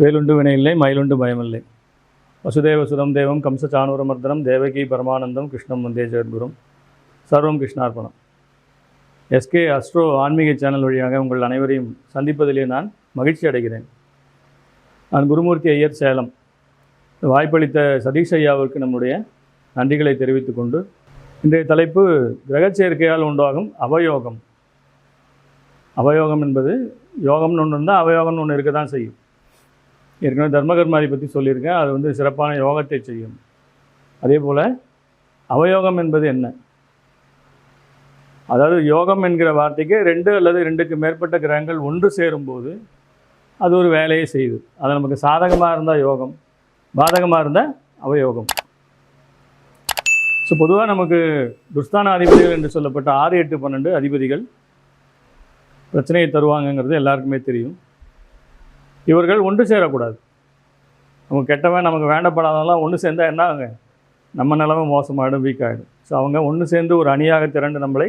வேலுண்டு வினையில்லை மயிலுண்டு பயமில்லை. வசுதேவ சுதம் தேவம் கம்ச சானூரமர்தனம் தேவகி பரமானந்தம் கிருஷ்ணம் வந்தே ஜெகத்குரும். சர்வம் கிருஷ்ணார்ப்பணம். எஸ்கே அஸ்ட்ரோ ஆன்மீக சேனல் வழியாக உங்கள் அனைவரையும் சந்திப்பதிலே நான் மகிழ்ச்சி அடைகிறேன். நான் குருமூர்த்தி ஐயர் சேலம். வாய்ப்பளித்த சதீஷ் ஐயாவிற்கு நம்முடைய நன்றிகளை தெரிவித்துக்கொண்டு இன்றைய தலைப்பு கிரகச்சேர்க்கையால் உண்டாகும் அவயோகம். அவயோகம் என்பது யோகம்னு ஒன்று இருந்தால் அவயோகம்னு ஒன்று இருக்க தான் செய்யும். ஏற்கனவே தர்மகர்மாரி பற்றி சொல்லியிருக்கேன். அது வந்து சிறப்பான யோகத்தை செய்யும். அதே போல் அவயோகம் என்பது என்ன? அதாவது யோகம் என்கிற வார்த்தைக்கு ரெண்டு அல்லது ரெண்டுக்கு மேற்பட்ட கிரகங்கள் ஒன்று சேரும்போது அது ஒரு வேலையை செய்யுது. அது நமக்கு சாதகமாக இருந்தால் யோகம் பாதகமாக இருந்தால் அவயோகம். ஸோ பொதுவாக நமக்கு துஸ்தான அதிபதிகள் என்று சொல்லப்பட்ட ஆறு எட்டு பன்னெண்டு அதிபதிகள் பிரச்சனையை தருவாங்கங்கிறது எல்லாருக்குமே தெரியும். இவர்கள் ஒன்று சேரக்கூடாது. நமக்கு கெட்டவன் நமக்கு வேண்டப்படாதவங்களாம் ஒன்று சேர்ந்தால் என்ன ஆகுங்க? நம்ம நிலமை மோசமாகிடும் வீக் ஆகிடும் ஸோ அவங்க ஒன்று சேர்ந்து ஒரு அணியாக திரண்டு நம்மளை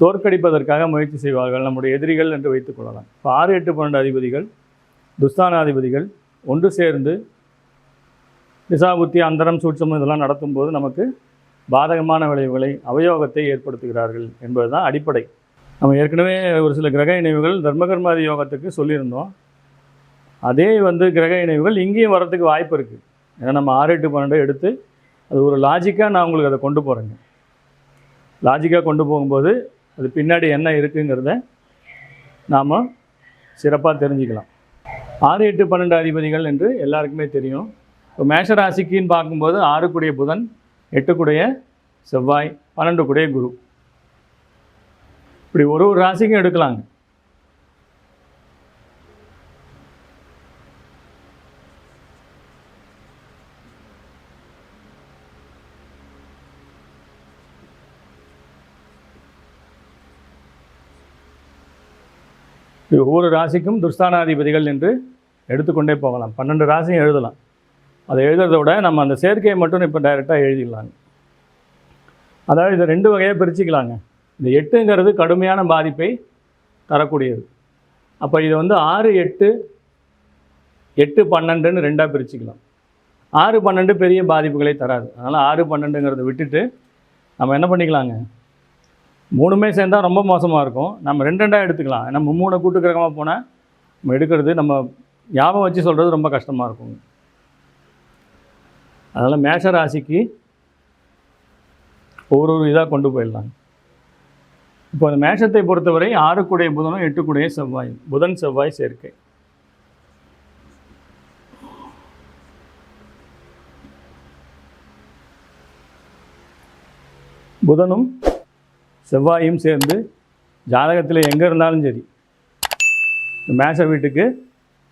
தோற்கடிப்பதற்காக முயற்சி செய்வார்கள். நம்முடைய எதிரிகள் என்று வைத்துக் கொள்ளலாம். இப்போ ஆறு எட்டு பன்னெண்டு அதிபதிகள் துஸ்தானாதிபதிகள் ஒன்று சேர்ந்து திசாபுத்தி அந்தரம் சூட்சம் இதெல்லாம் நடத்தும்போது நமக்கு பாதகமான விளைவுகளை அவயோகத்தை ஏற்படுத்துகிறார்கள் என்பது தான் அடிப்படை. நம்ம ஏற்கனவே ஒரு சில கிரக இணைவுகள் தர்மகர்மாதி யோகத்துக்கு சொல்லியிருந்தோம். அதே வந்து கிரக இணைவுகள் இங்கேயும் வரத்துக்கு வாய்ப்பு இருக்குது ஏன்னா நம்ம ஆறு எட்டு பன்னெண்டு எடுத்து அது ஒரு லாஜிக்காக நான் உங்களுக்கு அதை கொண்டு போகிறேங்க லாஜிக்காக கொண்டு போகும்போது அது பின்னாடி என்ன இருக்குங்கிறத நாம் சிறப்பாக தெரிஞ்சுக்கலாம். ஆறு எட்டு பன்னெண்டு அதிபதிகள் என்று எல்லாருக்குமே தெரியும். இப்போ மேஷ ராசிக்குன்னு பார்க்கும்போது ஆறுக்குடைய புதன் எட்டுக்குடைய செவ்வாய் பன்னெண்டுக்குடைய குரு. இப்படி ஒரு ஒரு ராசிக்கும் எடுக்கலாங்க. ஒவ்வொரு ராசிக்கும் துர்ஸ்தானாதிபதிகள் என்று எடுத்துக்கொண்டே போகலாம். பன்னெண்டு ராசியும் எழுதலாம். அதை எழுதுறதை விட நம்ம அந்த சேர்க்கையை மட்டும் இப்போ டைரெக்டாக எழுதிடலாங்க. அதாவது இதை ரெண்டு வகையாக பிரிச்சுக்கலாங்க. இந்த எட்டுங்கிறது கடுமையான பாதிப்பை தரக்கூடியது. அப்போ இதை வந்து ஆறு எட்டு எட்டு பன்னெண்டுன்னு ரெண்டாக பிரிச்சுக்கலாம். ஆறு பன்னெண்டு பெரிய பாதிப்புகளை தராது. அதனால் ஆறு பன்னெண்டுங்கிறத விட்டுட்டு நம்ம என்ன பண்ணிக்கலாங்க? மூணுமே சேர்ந்தால் ரொம்ப மோசமாக இருக்கும். நம்ம ரெண்டு ரெண்டாக எடுத்துக்கலாம். நம்ம மூணு கூட்டு கிரகமாக போனால் நம்ம எடுக்கிறது நம்ம ஞாபகம் வச்சு சொல்கிறது ரொம்ப கஷ்டமாக இருக்குங்க. அதனால் மேஷ ராசிக்கு ஒரு ஒரு இதாக கொண்டு போயிடலாம் இப்போ அந்த மேஷத்தை பொறுத்தவரை ஆறுக்குடைய புதனும் எட்டுக்குடைய செவ்வாயும். புதன் செவ்வாய் சேர்க்கை. புதனும் செவ்வாயும் சேர்ந்து ஜாதகத்தில் எங்கே இருந்தாலும் சரி இந்த மேஷ வீட்டுக்கு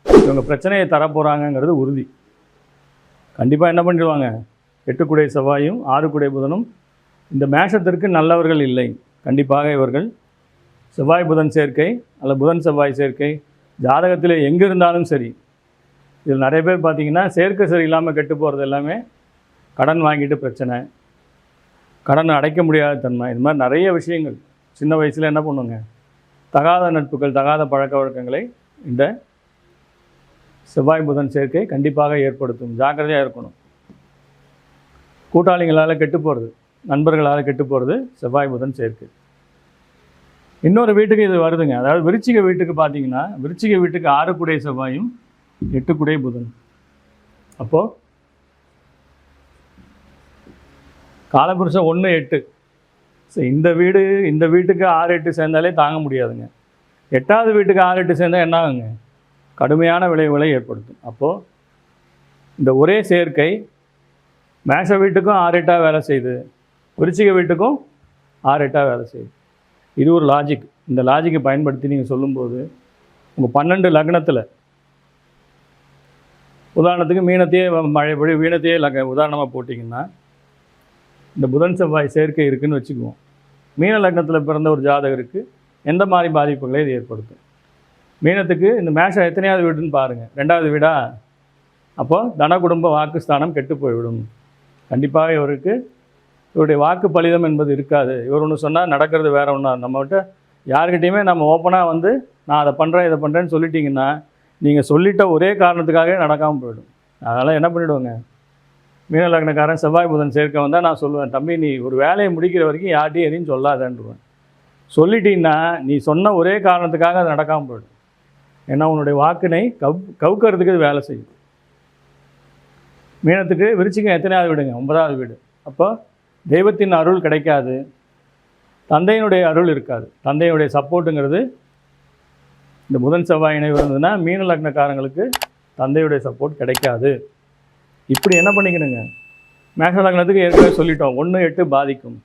இவங்க பிரச்சனையை தரப்போகிறாங்கங்கிறது உறுதி. கண்டிப்பாக என்ன பண்ணிடுவாங்க? எட்டுக்குடைய செவ்வாயும் ஆறுக்குடைய புதனும் இந்த மேஷத்திற்கு நல்லவர்கள் இல்லை. கண்டிப்பாக இவர்கள் செவ்வாய் புதன் சேர்க்கை அல்லது புதன் செவ்வாய் சேர்க்கை ஜாதகத்தில் எங்கே இருந்தாலும் சரி. இதில் நிறைய பேர் பார்த்திங்கன்னா சேர்க்கை சரியில்லாமல் கெட்டு போகிறது எல்லாமே கடன் வாங்கிட்டு பிரச்சனை. கடன் அடைக்க முடியாத தன்மை. இது மாதிரி நிறைய விஷயங்கள். சின்ன வயசில் என்ன பண்ணுங்க தகாத நட்புகள் தகாத பழக்க வழக்கங்களை இந்த செவ்வாய் புதன் சேர்க்கை கண்டிப்பாக ஏற்படுத்தும். ஜாக்கிரதையாக இருக்கணும். கூட்டாளிகளால் கெட்டு போகிறது நண்பர்களால் கெட்டு போகிறது செவ்வாய் புதன் சேர்க்கை. இன்னொரு வீட்டுக்கு இது வருதுங்க. அதாவது விருச்சிக வீட்டுக்கு பார்த்தீங்கன்னா விருச்சிக வீட்டுக்கு ஆறுக்குடைய செவ்வாயும் எட்டுக்குடைய புதன் அப்போது காலபுருஷம் ஒன்று எட்டு. ஸோ இந்த வீடு இந்த வீட்டுக்கு ஆறு எட்டு சேர்ந்தாலே தாங்க முடியாதுங்க. எட்டாவது வீட்டுக்கு ஆறு எட்டு சேர்ந்தால் என்ன ஆகுங்க? கடுமையான விளைவுகளை ஏற்படுத்தும். அப்போது இந்த ஒரே சேர்க்கை மேஷ வீட்டுக்கும் ஆறு எட்டாக வேலை செய்யுது விருச்சிக வீட்டுக்கும் ஆறு எட்டாக வேலை செய்யுது இது ஒரு லாஜிக் இந்த லாஜிக்கை பயன்படுத்தி நீங்கள் சொல்லும்போது உங்கள் பன்னெண்டு லக்னத்தில் உதாரணத்துக்கு மீனத்தையே மழை பொழி வீணத்தையே லக உதாரணமாக போட்டிங்கன்னா இந்த புதன் செவ்வாய் சேர்க்கை இருக்குன்னு வச்சுக்குவோம். மீன லக்னத்தில் பிறந்த ஒரு ஜாதகருக்கு எந்த மாதிரி பாதிப்புகளை இது ஏற்படுத்தும்? மீனத்துக்கு இந்த மேஷம் எத்தனையாவது வீடுன்னு பாருங்கள் ரெண்டாவது வீடா? அப்போது தன குடும்ப வாக்குஸ்தானம் கெட்டு போய்விடும். கண்டிப்பாக இவருக்கு இவருடைய வாக்கு பலிதம் என்பது இருக்காது. இவர் ஒன்று சொன்னால் நடக்கிறது வேற ஒன்றா நம்மகிட்ட யாருக்கிட்டையுமே நம்ம ஓப்பனாக வந்து நான் அதை பண்ணுறேன் இதை பண்ணுறேன்னு சொல்லிட்டிங்கன்னா நீங்கள் சொல்லிட்ட ஒரே காரணத்துக்காகவே நடக்காமல் போயிடும். அதனால் என்ன பண்ணிவிடுவாங்க மீன லக்னக்காரன் செவ்வாய் புதன் சேர்க்க வந்தால் நான் சொல்லுவேன் தம்பி நீ ஒரு வேலையை முடிக்கிற வரைக்கும் யார்ட்டையும் எதையும் சொல்லாதேன்றுவேன் சொல்லிட்டீங்கன்னா நீ சொன்ன ஒரே காரணத்துக்காக அது நடக்காமல் போயிடும். ஏன்னா உன்னுடைய வாக்கினை கவ் கவுக்கிறதுக்கு இது வேலை செய்யும். மீனத்துக்கு விரிச்சிக்க எத்தனையாவது வீடுங்க? ஒன்பதாவது வீடு. அப்போ தெய்வத்தின் அருள் கிடைக்காது. தந்தையினுடைய அருள் இருக்காது. தந்தையுடைய சப்போர்ட்டுங்கிறது இந்த புதன் செவ்வாய் இணைவு இருந்ததுன்னா மீன லக்னக்காரங்களுக்கு தந்தையுடைய சப்போர்ட் கிடைக்காது. இப்படி என்ன பண்ணிக்கணுங்க? மேஷ லக்னத்துக்கு ஏற்கனவே சொல்லிட்டோம். ஒன்று எட்டு பாதிக்கும்.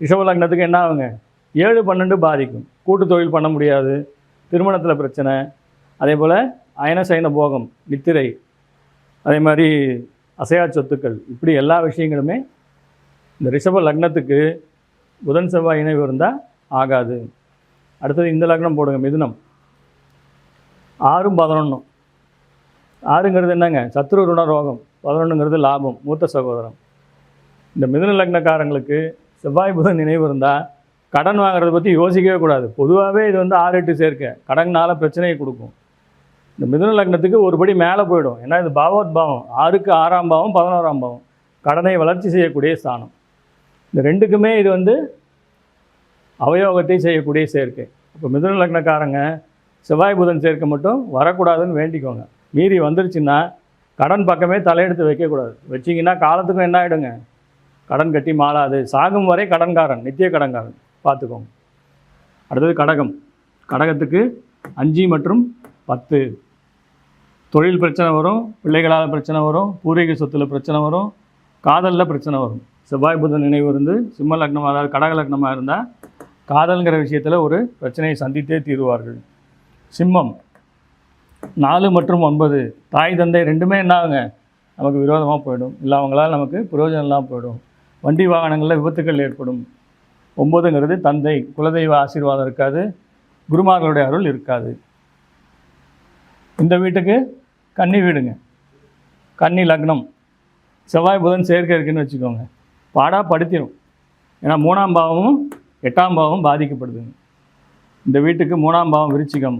ரிஷப லக்னத்துக்கு என்ன ஆகுங்க? ஏழு பன்னெண்டு பாதிக்கும். கூட்டு தொழில் பண்ண முடியாது. திருமணத்தில் பிரச்சனை. அதே போல் அயன சயன போகம் நித்திரை அதே மாதிரி அசையா சொத்துக்கள் இப்படி எல்லா விஷயங்களுமே இந்த ரிஷப லக்னத்துக்கு புதன் செவ்வாய் இணைவு இருந்தால் ஆகாது. அடுத்தது இந்த லக்னம் போடுங்க மிதுனம். ஆறும் பதினொன்றும் ஆறுங்கிறது என்னங்க? சத்ரு ருண ரோகம். பதினொன்றுங்கிறது லாபம் மூத்த சகோதரம். இந்த மிதுன லக்னக்காரங்களுக்கு செவ்வாய் புதன் நினைவு இருந்தால் கடன் வாங்குறதை பற்றி யோசிக்கவே கூடாது. பொதுவாகவே இது வந்து ஆறு எட்டு சேர்க்க. கடன்னால பிரச்சனையை கொடுக்கும். இந்த மிதுன லக்னத்துக்கு ஒரு படி மேலே போயிடும். ஏன்னா இது பாவத் பாவம் ஆறுக்கு ஆறாம் பாவம் பதினோராம் பாவம். கடனை வளர்ச்சி செய்யக்கூடிய ஸ்தானம். இந்த ரெண்டுக்குமே இது வந்து அவயோகத்தை செய்யக்கூடிய சேர்க்கை. இப்போ மிதுன லக்னக்காரங்க செவ்வாய் புதன் சேர்க்கை மட்டும் வரக்கூடாதுன்னு வேண்டிக்கோங்க. மீறி வந்துருச்சுன்னா கடன் பக்கமே தலையெடுத்து வைக்கக்கூடாது. வச்சிங்கன்னா காலத்துக்கும் என்ன ஆகிடுங்க கடன் கட்டி மாளாது சாகும் வரை கடன்காரன் நித்திய கடன்காரன். பார்த்துக்கோங்க. அடுத்தது கடகம். கடகத்துக்கு அஞ்சு மற்றும் பத்து. தொழில் பிரச்சனை வரும் பிள்ளைகளால் பிரச்சனை வரும் பூர்வீக சொத்தில் பிரச்சனை வரும் காதலில் பிரச்சனை வரும். செவ்வாய் புதன் நினைவு இருந்து சிம்ம லக்னம் அதாவது கடக லக்னமாக இருந்தால் காதல்ங்கிற விஷயத்தில் ஒரு பிரச்சனையை சந்தித்தே தீருவார்கள். சிம்மம் நாலு மற்றும் ஒன்பது தாய் தந்தை ரெண்டுமே என்னாகுங்க? நமக்கு விரோதமாக போயிடும். இல்லை அவங்களால் நமக்கு பிரயோஜனம் இல்லாமல் போயிடும். வண்டி வாகனங்களில் விபத்துக்கள் ஏற்படும். ஒம்பதுங்கிறது தந்தை குலதெய்வ ஆசீர்வாதம் இருக்காது. குருமார்களுடைய அருள் இருக்காது. இந்த வீட்டுக்கு கன்னி வீடுங்க. கன்னி லக்னம். செவ்வாய் புதன் சேர்க்கை இருக்குன்னு வச்சுக்கோங்க. பாடா படுத்திடும் ஏன்னா மூணாம் பாவமும் எட்டாம் பாவமும் பாதிக்கப்படுதுங்க இந்த வீட்டுக்கு மூணாம் பாவம் விருச்சிகம்.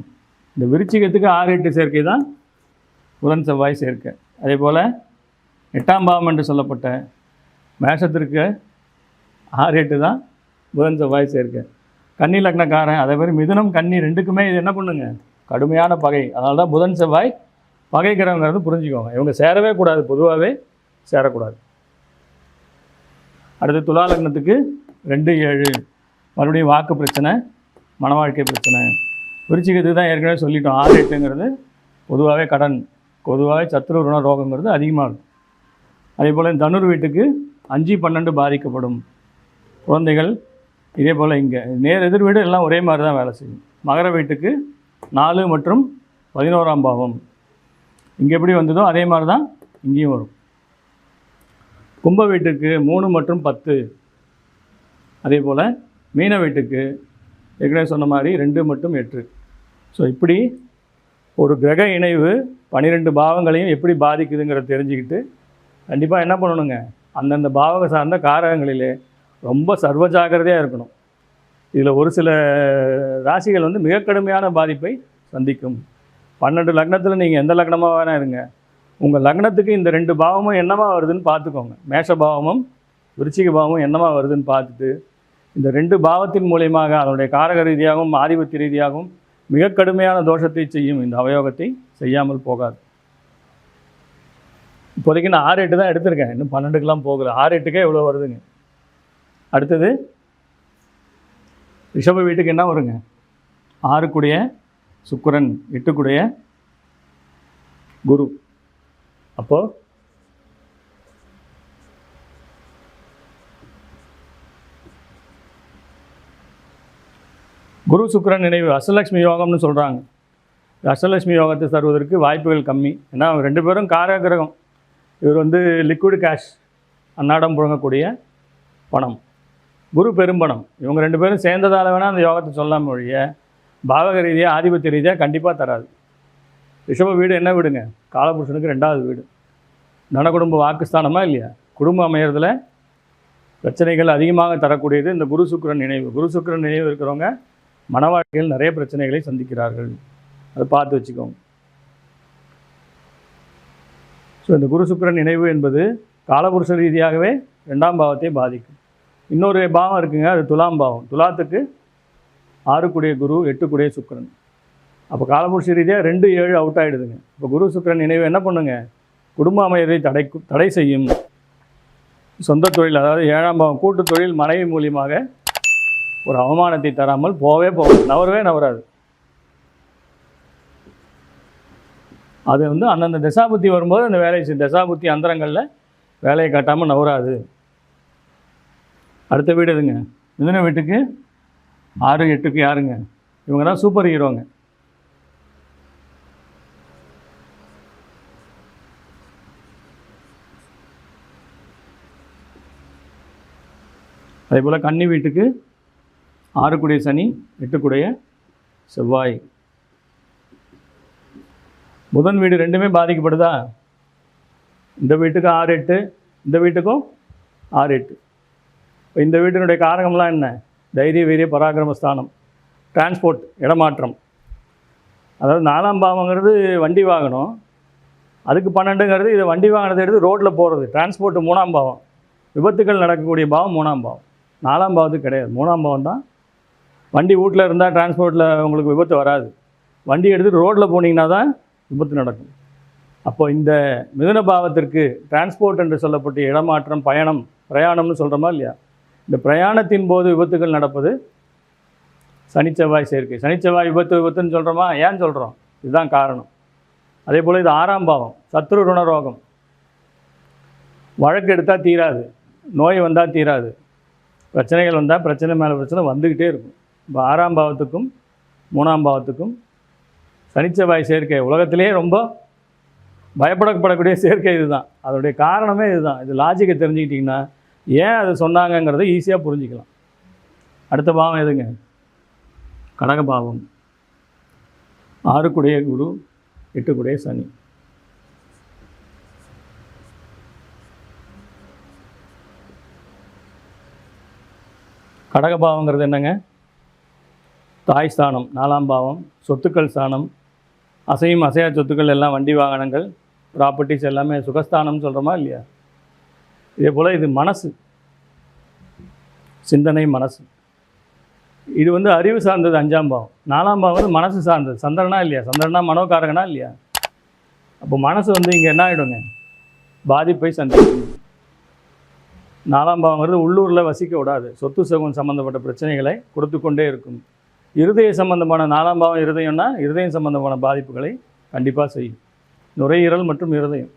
இந்த விருச்சிகத்துக்கு ஆறு எட்டு சேர்க்கை தான் புதன் செவ்வாய் சேர்க்கை. அதே போல் எட்டாம் பாவம் என்று சொல்லப்பட்ட மேஷத்திற்கு ஆறு எட்டு தான் புதன் செவ்வாய் சேர்க்கை. கன்னி லக்னக்காரன் அதே மாதிரி மிதுனம் கன்னி ரெண்டுக்குமே இது என்ன பண்ணுங்க? கடுமையான பகை. அதனால தான் புதன் செவ்வாய் பகைக்கிறவங்கிறது புரிஞ்சுக்கோங்க. இவங்க சேரவே கூடாது பொதுவாகவே சேரக்கூடாது. அடுத்து துலா லக்னத்துக்கு ரெண்டு ஏழு. மறுபடியும் வாக்கு பிரச்சனை மன வாழ்க்கை பிரச்சனை. விருச்சிகத்துக்கு தான் ஏற்கனவே சொல்லிட்டோம். ஆறு எட்டுங்கிறது பொதுவாகவே கடன் பொதுவாகவே சத்ரு ருண ரோகங்கிறது அதிகமாக இருக்கும் அதே போல் தனுர் வீட்டுக்கு அஞ்சு பன்னெண்டு பாதிக்கப்படும். குழந்தைகள் இதே போல் இங்கே நேர் எதிர் வீடு எல்லாம் ஒரே மாதிரி தான் வேலை செய்யும். மகர வீட்டுக்கு நாலு மற்றும் பதினோராம் பாவம். இங்கே எப்படி வந்ததோ அதே மாதிரி தான் இங்கேயும் வரும். கும்ப வீட்டுக்கு மூணு மற்றும் பத்து. அதே போல் மீன வீட்டுக்கு ஏற்கனவே சொன்ன மாதிரி ரெண்டு மற்றும் எட்டு. ஸோ இப்படி ஒரு கிரக இணைவு பன்னிரெண்டு பாவங்களையும் எப்படி பாதிக்குதுங்கிறத தெரிஞ்சுக்கிட்டு கண்டிப்பாக என்ன பண்ணணுங்க? அந்தந்த பாவக சார்ந்த காரகங்களிலே ரொம்ப சர்வஜாக்கிரதையாக இருக்கணும். இதில் ஒரு சில ராசிகள் வந்து மிக கடுமையான பாதிப்பை சந்திக்கும். பன்னெண்டு லக்னத்தில் நீங்கள் எந்த லக்னமாக வேணா இருங்க. உங்கள் லக்னத்துக்கு இந்த ரெண்டு பாவமும் என்னமா வருதுன்னு பார்த்துக்கோங்க. மேஷ பாவமும் விருச்சிக பாவமும் என்னமா வருதுன்னு பார்த்துட்டு இந்த ரெண்டு பாவத்தின் மூலியமாக அதனுடைய காரக ரீதியாகவும் ஆதிபத்திய ரீதியாகவும் மிக கடுமையான தோஷத்தை செய்யும் இந்த அவயோகத்தை செய்யாமல் போகாது. இப்போதைக்கு நான் ஆறு எட்டு தான் எடுத்திருக்கேன். இன்னும் பன்னெண்டுக்கெலாம் போகல. ஆறு எட்டுக்கே இவ்வளோ வருதுங்க? அடுத்தது ரிஷப வீட்டுக்கு என்ன வருங்க? ஆறுக்குடைய சுக்கிரன் எட்டுக்குடைய குரு. அப்போ குரு சுக்கிரன் நினைவு அஷ்டலட்சுமி யோகம்னு சொல்கிறாங்க இந்த அஷ்டலட்சுமி யோகத்தை தருவதற்கு வாய்ப்புகள் கம்மி ஏன்னா அவங்க ரெண்டு பேரும் காராகிரகம் இவர் வந்து லிக்விட் கேஷ் அன்னாடம் புழங்கக்கூடிய பணம் குரு பெரும்பணம் இவங்க ரெண்டு பேரும் சேர்ந்ததால் வேணால் அந்த யோகத்தை சொல்லாமல் ஒழிய பாவக ரீதியாக ஆதிபத்திய ரீதியாக கண்டிப்பாக தராது ரிஷப வீடு என்ன வீடுங்க? காலபுருஷனுக்கு ரெண்டாவது வீடு. தனகுடும்ப வாக்குஸ்தானமாக இல்லையா? குடும்பம் அமையிறதுல பிரச்சனைகள் அதிகமாக தரக்கூடியது இந்த குரு சுக்கிரன் நினைவு. குரு சுக்கரன் நினைவு இருக்கிறவங்க மன வாழ்க்கையில் நிறைய பிரச்சனைகளை சந்திக்கிறார்கள். அதை பார்த்து வச்சுக்கோங்க. ஸோ இந்த குரு சுக்கரன் நினைவு என்பது காலபுருஷ ரீதியாகவே ரெண்டாம் பாவத்தை பாதிக்கும். இன்னொரு பாவம் இருக்குங்க அது துலாம் பாவம். துலாத்துக்கு ஆறுக்குடைய குரு எட்டுக்குடைய சுக்கிரன். அப்போ காலபுருஷ ரீதியாக ரெண்டு ஏழு அவுட் ஆகிடுதுங்க இப்போ குரு சுக்கரன் நினைவு என்ன பண்ணுங்க? குடும்ப அமையதை தடை தடை செய்யும். சொந்த தொழில் அதாவது ஏழாம் பாவம் கூட்டு தொழில் மனைவி மூலியமாக ஒரு அவமானத்தை தராமல் போவே போகாது நவரவே நவராது அது வந்து அந்தந்த தசாபுத்தி வரும்போது அந்த வேலையை செய் தசாபுத்தி அந்தரங்களில் வேலையை காட்டாமல் நவராது அடுத்த வீடு எதுங்க? மிதுன வீட்டுக்கு ஆறு எட்டுக்கு யாருங்க? இவங்க தான் சூப்பர் ஹீரோங்க அதே போல் கன்னி வீட்டுக்கு ஆறுக்குடைய சனி எட்டுக்குடைய செவ்வாய். புதன் வீடு ரெண்டுமே பாதிக்கப்படுதா? இந்த வீட்டுக்கு ஆறு எட்டு இந்த வீட்டுக்கும் ஆறு எட்டு. இப்போ இந்த வீட்டினுடைய காரகம்லாம் என்ன? தைரிய வீரிய பராக்கிரம ஸ்தானம் டிரான்ஸ்போர்ட் இடமாற்றம். அதாவது நாலாம் பாவங்கிறது வண்டி வாகனம். அதுக்கு பன்னெண்டுங்கிறது இதை வண்டி வாகனத்தை எடுத்து ரோட்டில் போகிறது டிரான்ஸ்போர்ட் மூணாம் பாவம். விபத்துக்கள் நடக்கக்கூடிய பாவம் மூணாம் பாவம். நாலாம் பாவத்துக்கு கிடையாது. மூணாம் பாவம் தான். வண்டி வீட்டில் இருந்தால் டிரான்ஸ்போர்ட்டில் உங்களுக்கு விபத்து வராது. வண்டி எடுத்துகிட்டு ரோட்டில் போனீங்கன்னா தான் விபத்து நடக்கும். அப்போ இந்த மிதுன பாவத்திற்கு டிரான்ஸ்போர்ட் என்று சொல்லப்பட்ட இடமாற்றம் பயணம் பிரயாணம்னு சொல்கிறோமா இல்லையா? இந்த பிரயாணத்தின் போது விபத்துகள் நடப்பது சனிச்செவ்வாய் சேர்க்கை. சனிச்செவ்வாய் விபத்து விபத்துன்னு சொல்கிறோமா ஏன் சொல்கிறோம் இதுதான் காரணம். அதே போல் இது ஆறாம் பாவம் சத்ரு ருணரோகம் வழக்கு எடுத்தால் தீராது. நோய் வந்தால் தீராது. பிரச்சனைகள் வந்தால் பிரச்சனை மேலே பிரச்சனை வந்துக்கிட்டே இருக்கும். இப்போ ஆறாம் பாவத்துக்கும் மூணாம் பாவத்துக்கும் சனிச்செவ்வாய் சேர்க்கை உலகத்திலேயே ரொம்ப பயப்படப்படக்கூடிய சேர்க்கை இதுதான். அதோடைய காரணமே இதுதான். இது லாஜிக்கை தெரிஞ்சுக்கிட்டிங்கன்னா ஏன் அது சொன்னாங்கங்கிறத ஈஸியாக புரிஞ்சுக்கலாம். அடுத்த பாவம் எதுங்க? கடக பாவம் ஆறுக்குடைய குரு எட்டுக்குடைய சனி. கடகபாவங்கிறது என்னங்க? தாய் ஸ்தானம் நாலாம் பாவம் சொத்துக்கள் ஸ்தானம் அசையும் அசையா சொத்துக்கள் எல்லாம் வண்டி வாகனங்கள் ப்ராப்பர்ட்டிஸ் எல்லாமே சுகஸ்தானம்னு சொல்கிறோமா இல்லையா? இதே போல் இது மனசு. சிந்தனை மனசு. இது வந்து அறிவு சார்ந்தது அஞ்சாம் பாவம். நாலாம் பாவம் வந்து மனசு சார்ந்தது. சந்திரனா இல்லையா? சந்திரனா மனோகாரகனா இல்லையா? அப்போ மனசு வந்து இங்கே என்ன ஆகிடுங்க பாதிப்பை சந்திக்கும். நாலாம் பாவங்கிறது உள்ளூரில் வசிக்க விடாது. சொத்து சுகம் சம்மந்தப்பட்ட பிரச்சனைகளை கொடுத்து கொண்டே இருக்கும். இருதய சம்பந்தமான நாலாம் பாவம் இருதயம்னா இருதயம் சம்பந்தமான பாதிப்புகளை கண்டிப்பாக செய்யும். நுரையீரல் மற்றும் இருதயம்.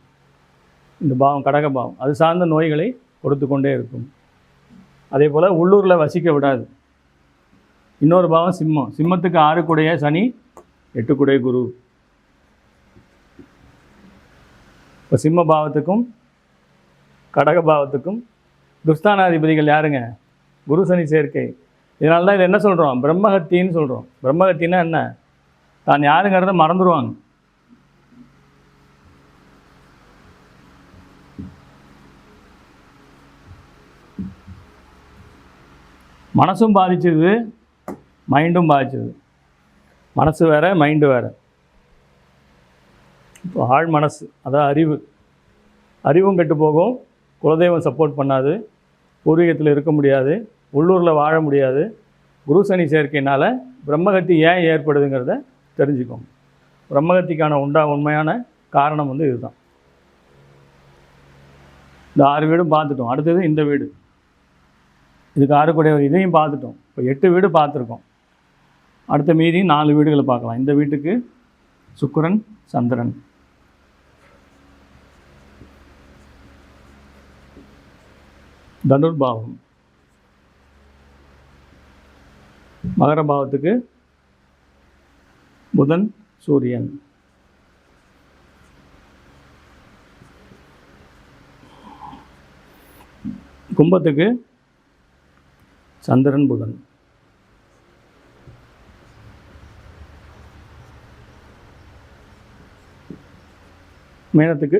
இந்த பாவம் கடக பாவம். அது சார்ந்த நோய்களை கொடுத்து கொண்டே இருக்கும். அதே போல் உள்ளூரில் வசிக்க விடாது. இன்னொரு பாவம் சிம்மம். சிம்மத்துக்கு ஆறுக்குடைய சனி எட்டுக்குடைய குரு. இப்போ சிம்ம பாவத்துக்கும் கடக பாவத்துக்கும் துஸ்தானாதிபதிகள் யாருங்க? குரு சனி சேர்க்கை. இதனால தான் இது என்ன சொல்கிறோம் பிரம்மஹத்தின்னு சொல்கிறோம் பிரம்மஹத்தின்னா என்ன? தான் யாருங்கிறத மறந்துடுவாங்க மனசும் பாதிச்சது மைண்டும் பாதிச்சது. மனசு வேறு மைண்டு வேறு. இப்போ ஆழ் மனசு அதான் அறிவு. அறிவும் கெட்டு போகும் குலதெய்வம் சப்போர்ட் பண்ணாது பூர்வீகத்தில் இருக்க முடியாது உள்ளூரில் வாழ முடியாது. குரு சனி சேர்க்கையினால் பிரம்மகத்தி ஏன் ஏற்படுதுங்கிறத தெரிஞ்சுக்கோங்க. பிரம்மகத்திக்கான உண்டா உண்மையான காரணம் வந்து இதுதான். இந்த ஆறு வீடும் பார்த்துட்டோம். அடுத்தது இந்த வீடு. இதுக்கு ஆறுக்குடைய இதையும் பார்த்துட்டோம். இப்போ எட்டு வீடு பார்த்துருக்கோம். அடுத்த மீதி நாலு வீடுகளை பார்க்கலாம். இந்த வீட்டுக்கு சுக்கரன் சந்திரன். தனுர்பாவம். மகர பாவத்துக்கு புதன் சூரியன். கும்பத்துக்கு சந்திரன் புதன். மேனத்துக்கு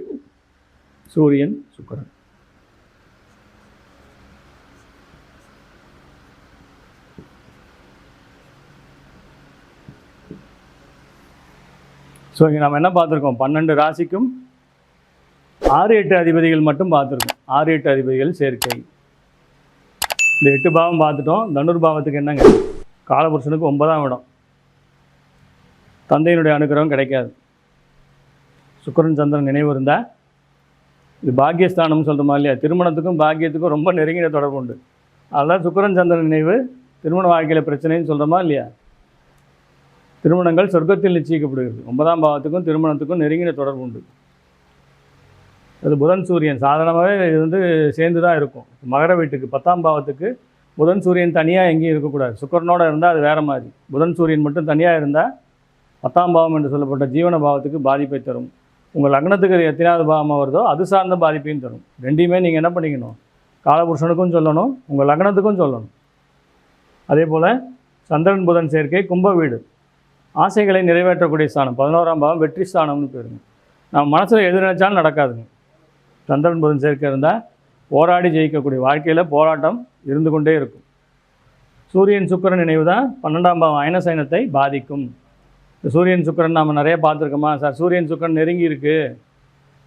சூரியன் சுக்கிரன். ஸோ இங்கே நம்ம என்ன பார்த்துருக்கோம்? பன்னெண்டு ராசிக்கும் ஆறு எட்டு அதிபதிகள் மட்டும் பார்த்துருக்கோம். ஆறு எட்டு அதிபதிகள் சேர்க்கை. இந்த எட்டு பாவம் பார்த்துட்டோம். தனுர் பாவத்துக்கு என்னங்க? காலபுருஷனுக்கு ஒன்பதாம் இடம். தந்தையினுடைய அனுகிரகம் கிடைக்காது. சுக்கரன் சந்திரன் நினைவு இருந்தால் இது பாக்கியஸ்தானம்னு சொல்கிறோமா இல்லையா? திருமணத்துக்கும் பாக்கியத்துக்கும் ரொம்ப நெருங்கிய தொடர்பு உண்டு. அதெல்லாம் சுக்கரன் சந்திரன் நினைவு திருமண வாழ்க்கையில் பிரச்சனைன்னு சொல்கிறோமா இல்லையா? திருமணங்கள் சொர்க்கத்தில் நிச்சயிக்கப்படுகிறது. ஒன்பதாம் பாவத்துக்கும் திருமணத்துக்கும் நெருங்கின தொடர்பு உண்டு. அது புதன் சூரியன். சாதாரணமாகவே இது வந்து சேர்ந்து தான் இருக்கும். மகர வீட்டுக்கு பத்தாம் பாவத்துக்கு புதன் சூரியன் தனியாக எங்கேயும் இருக்கக்கூடாது. சுக்கரனோடு இருந்தால் அது வேறு மாதிரி. புதன் சூரியன் மட்டும் தனியாக இருந்தால் பத்தாம் பாவம் என்று சொல்லப்பட்ட ஜீவன பாவத்துக்கு பாதிப்பை தரும். உங்கள் லக்னத்துக்கு எத்தனாவது பாவமாக வருதோ அது சார்ந்த பாதிப்பையும் தரும். ரெண்டையுமே நீங்கள் என்ன பண்ணிக்கணும்? காலபுருஷனுக்கும் சொல்லணும் உங்கள் லக்னத்துக்கும் சொல்லணும். அதே போல் சந்திரன் புதன் சேர்க்கை கும்ப வீடு. ஆசைகளை நிறைவேற்றக்கூடிய ஸ்தானம் பதினோராம் பாவம் வெற்றி ஸ்தானம்னு பேருங்க. நம்ம மனசில் எது நினைச்சாலும் நடக்காதுங்க. சந்திரன் புதன் சேர்க்கை இருந்தால் போராடி ஜெயிக்கக்கூடிய வாழ்க்கையில் போராட்டம் இருந்து கொண்டே இருக்கும். சூரியன் சுக்கிரன் நினைவு தான் பன்னெண்டாம் பாவம் அயனசைனத்தை பாதிக்கும். இந்த சூரியன் சுக்கிரன் நாம் நிறைய பார்த்துருக்கோமா? சார் சூரியன் சுக்கிரன் நெருங்கி இருக்குது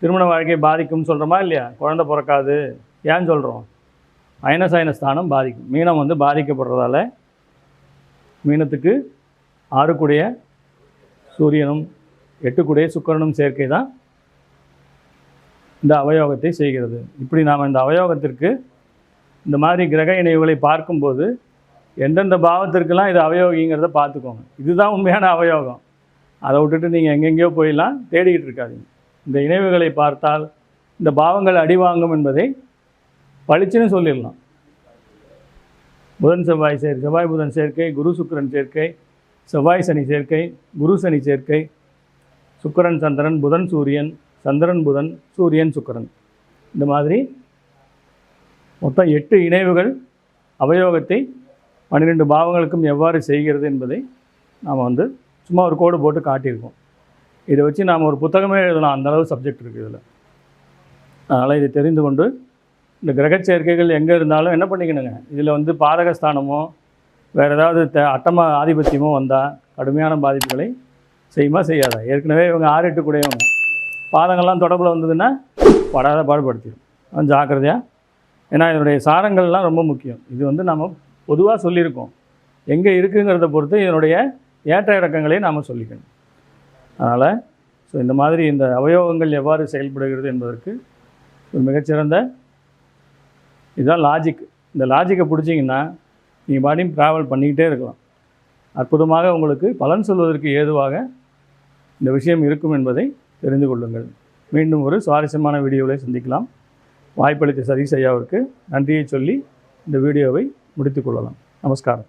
திருமண வாழ்க்கையை பாதிக்கும்னு சொல்கிறோமா இல்லையா? குழந்தை பிறக்காது. ஏன் சொல்கிறோம் அயனசயன ஸ்தானம் பாதிக்கும். மீனம் வந்து பாதிக்கப்படுறதால மீனத்துக்கு ஆறுக்குடைய சூரியனும் எட்டுக்குடைய சுக்கரனும் சேர்க்கை தான் இந்த அவயோகத்தை செய்கிறது. இப்படி நாம் இந்த அவயோகத்திற்கு இந்த மாதிரி கிரக இணைவுகளை பார்க்கும்போது எந்தெந்த பாவத்திற்கெல்லாம் இது அவயோகிங்கிறத பார்த்துக்கோங்க. இதுதான் உண்மையான அவயோகம். அதை விட்டுட்டு நீங்கள் எங்கெங்கேயோ போயெல்லாம் தேடிக்கிட்டு இருக்காதீங்க. இந்த இணைவுகளை பார்த்தால் இந்த பாவங்கள் அடிவாங்கும் என்பதை பளிச்சுன்னு சொல்லிடலாம். புதன் செவ்வாய் சேர் செவ்வாய் புதன் சேர்க்கை குரு சுக்கிரன் சேர்க்கை செவ்வாய் சனி சேர்க்கை குரு சனி சேர்க்கை சுக்கிரன் சந்திரன் புதன் சூரியன் சந்திரன் புதன் சூரியன் சுக்கரன். இந்த மாதிரி மொத்தம் எட்டு இணைவுகள் அவயோகத்தை பன்னிரெண்டு பாவங்களுக்கும் எவ்வாறு செய்கிறது என்பதை நாம் வந்து சும்மா ஒரு கோடு போட்டு காட்டியிருக்கோம். இதை வச்சு நாம் ஒரு புத்தகமே எழுதலாம். அந்தளவு சப்ஜெக்ட் இருக்குது இதில். அதனால் இதை தெரிந்து கொண்டு இந்த கிரகச் சேர்க்கைகள் எங்கே இருந்தாலும் என்ன பண்ணிக்கணுங்க? இதில் வந்து பாதகஸ்தானமோ வேறு ஏதாவது த அட்டம ஆதிபத்தியமோ வந்தால் கடுமையான பாதிப்புகளை செய்யுமா செய்யாதா? ஏற்கனவே இவங்க ஆறு எட்டு கூடையவங்க. பாதங்கள்லாம் தொடர்பில் வந்ததுன்னா படாத பாடுபடுத்திடும் ஜாக்கிரதையாக ஏன்னா இதனுடைய சாரங்கள்லாம் ரொம்ப முக்கியம். இது வந்து நம்ம பொதுவாக சொல்லியிருக்கோம். எங்கே இருக்குங்கிறத பொறுத்து இதனுடைய ஏற்ற இறக்கங்களை நாம் சொல்லிக்கணும். அதனால் ஸோ இந்த மாதிரி இந்த அவயோகங்கள் எவ்வாறு செயல்படுகிறது என்பதற்கு ஒரு மிகச்சிறந்த இதுதான் லாஜிக் இந்த லாஜிக்கை பிடிச்சிங்கன்னா நீங்கள் பாடியும் ட்ராவல் பண்ணிக்கிட்டே இருக்கலாம். அற்புதமாக உங்களுக்கு பலன் சொல்வதற்கு ஏதுவாக இந்த விஷயம் இருக்கும் என்பதை தெரிந்து கொள்ளுங்கள். மீண்டும் ஒரு சுவாரஸ்யமான வீடியோவில் சந்திக்கலாம். வாய்ப்பளித்த சதீஷ் ஐயாவிற்கு நன்றியை சொல்லி இந்த வீடியோவை முடித்துக்கொள்ளலாம் நமஸ்காரம்.